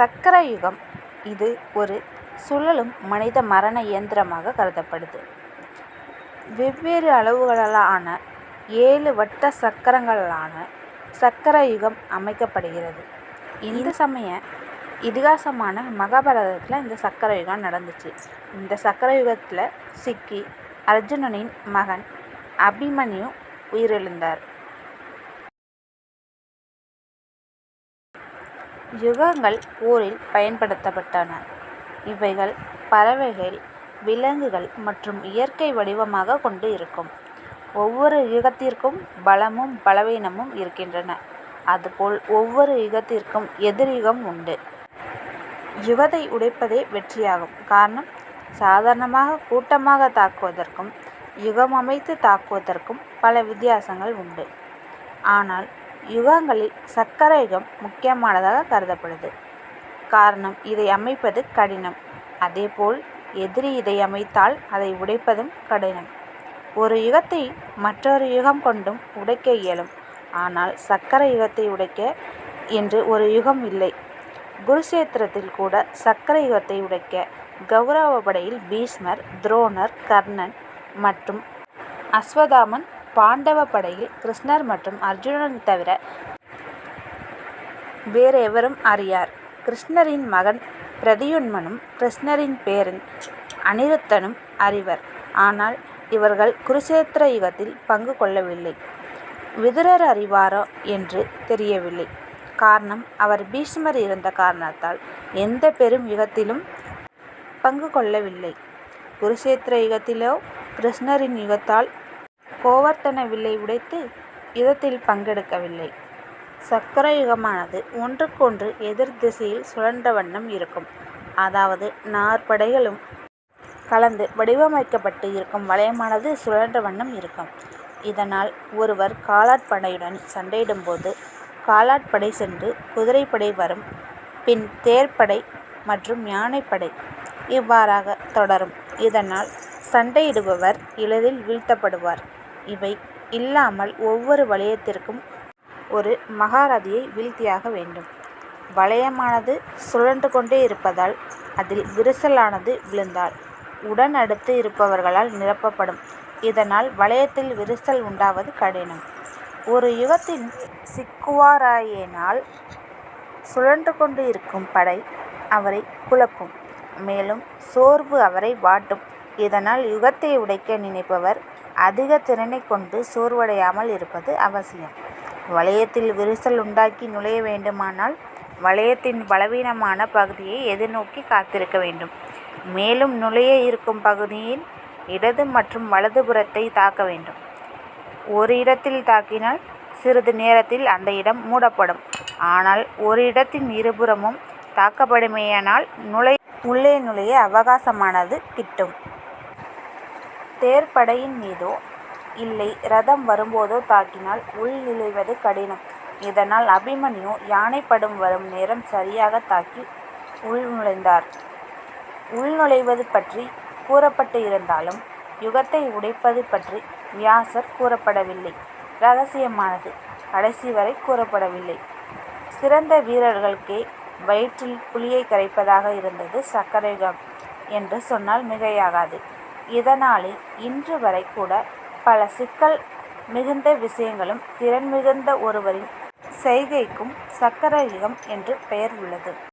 சக்கர யுகம் இது ஒரு சுழலும் மனித மரண இயந்திரமாக கருதப்படுது. வெவ்வேறு அளவுகளாலான ஏழு வட்ட சக்கரங்களாலான சக்கர யுகம் அமைக்கப்படுகிறது. இந்த சமய இதிகாசமான மகாபாரதத்தில் இந்த சக்கர யுகம் நடந்துச்சு. இந்த சக்கர யுகத்தில் சிக்கி அர்ஜுனனின் மகன் அபிமன்யு உயிரிழந்தார். யுகங்கள் போரில் பயன்படுத்தப்பட்டன. இவைகள் பறவைகள் விலங்குகள் மற்றும் இயற்கை வடிவமாக கொண்டு இருக்கும். ஒவ்வொரு யுகத்திற்கும் பலமும் பலவீனமும் இருக்கின்றன. அதுபோல் ஒவ்வொரு யுகத்திற்கும் எதிர்யுகம் உண்டு. யுகத்தை உடைப்பதே வெற்றியாகும். காரணம் சாதாரணமாக கூட்டமாக தாக்குவதற்கும் யுகமமைத்து தாக்குவதற்கும் பல வித்தியாசங்கள் உண்டு. ஆனால் யுகங்களில் சக்கர யுகம் முக்கியமானதாக கருதப்படுது. காரணம் இதை அமைப்பது கடினம். அதேபோல் எதிரி இதை அமைத்தால் அதை உடைப்பதும் கடினம். ஒரு யுகத்தை மற்றொரு யுகம் கொண்டும் உடைக்க இயலும். ஆனால் சக்கர யுகத்தை உடைக்க என்று ஒரு யுகம் இல்லை. குருஷேத்திரத்தில் கூட சக்கர யுகத்தை உடைக்க கௌரவ படையில் பீஷ்மர் துரோணர் கர்ணன் மற்றும் அஸ்வதாமன் பாண்டவ படையில் கிருஷ்ணர் மற்றும் அர்ஜுனன் தவிர வேறெவரும் அறியார். கிருஷ்ணரின் மகன் பிரதியுன்மனும் கிருஷ்ணரின் பேரன் அனிருத்தனும் அறிவர். ஆனால் இவர்கள் குருஷேத்திர யுகத்தில் பங்கு கொள்ளவில்லை. விதுரர் அறிவாரா என்று தெரியவில்லை. காரணம் அவர் பீஷ்மர் இருந்த காரணத்தால் எந்த பெரும் யுகத்திலும் பங்கு கொள்ளவில்லை. குருஷேத்திர யுகத்திலோ கிருஷ்ணரின் யுகத்தால் கோவர்த்தன வில்லை உடைத்து யுதத்தில் பங்கெடுக்கவில்லை. சக்கர யுகமானது ஒன்றுக்கொன்று எதிர் திசையில் சுழன்ற வண்ணம் இருக்கும். அதாவது நாற்படைகளும் கலந்து வடிவமைக்கப்பட்டு இருக்கும் வளையமானது சுழன்ற வண்ணம் இருக்கும். இதனால் ஒருவர் காலாட்படையுடன் சண்டையிடும்போது காலாட்படை சென்று குதிரைப்படை வரும். பின் தேர்ப்படை மற்றும் யானைப்படை. இவ்வாறாக தொடரும். இதனால் சண்டையிடுபவர் எளிதில் வீழ்த்தப்படுவார். இவை இல்லாமல் ஒவ்வொரு வளையத்திற்கும் ஒரு மகாரதியை வீழ்த்தியாக வேண்டும். வளையமானது சுழன்று கொண்டே இருப்பதால் அதில் விரிசலானது விழுந்தால் உடன் அடுத்து இருப்பவர்களால் நிரப்பப்படும். இதனால் வளையத்தில் விரிசல் உண்டாவது கடினம். ஒரு யுகத்தின் சிக்குவாராயினால் சுழன்று கொண்டு இருக்கும் படை அவரை குழப்பும். மேலும் சோர்வு அவரை வாட்டும். இதனால் யுகத்தை உடைக்க நினைப்பவர் அதிக திறனைக் கொண்டு சோர்வடையாமல் இருப்பது அவசியம். வளையத்தில் விரிசல் உண்டாக்கி நுழைய வேண்டுமானால் வளையத்தின் பலவீனமான பகுதியை எதிர்நோக்கி காத்திருக்க வேண்டும். மேலும் நுழைய இருக்கும் பகுதியின் இடது மற்றும் வலதுபுறத்தை தாக்க வேண்டும். ஒரு இடத்தில் தாக்கினால் சிறிது நேரத்தில் அந்த இடம் மூடப்படும். ஆனால் ஒரு இடத்தின் இருபுறமும் தாக்கப்படுமேயானால் உள்ளே நுழைய அவகாசமானது கிட்டும். தேர்ப்படையின் மீதோ இல்லை ரதம் வரும்போதோ தாக்கினால் உள் நுழைவது கடினம். இதனால் அபிமன்யு யானைப்படை வரும் நேரம் சரியாகத் தாக்கி உள்நுழைந்தார். உள்நுழைவது பற்றிக் கூறப்பட்டு இருந்தாலும் யுகத்தை உடைப்பது பற்றி வியாசர் கூறப்படவில்லை. ரகசியமானது கடைசி வரை கூறப்படவில்லை. சிறந்த வீரர்களுக்கே வயிற்றில் புலியைக் கரைப்பதாக இருந்தது சக்கர யுகம் என்று சொன்னால் மிகையாகாது. இதனாலே இன்று வரை கூட பல சிக்கல் மிகுந்த விஷயங்களும் திறன் மிகுந்த ஒருவரின் செய்கைக்கும் சக்கர யுகம் என்று பெயர் உள்ளது.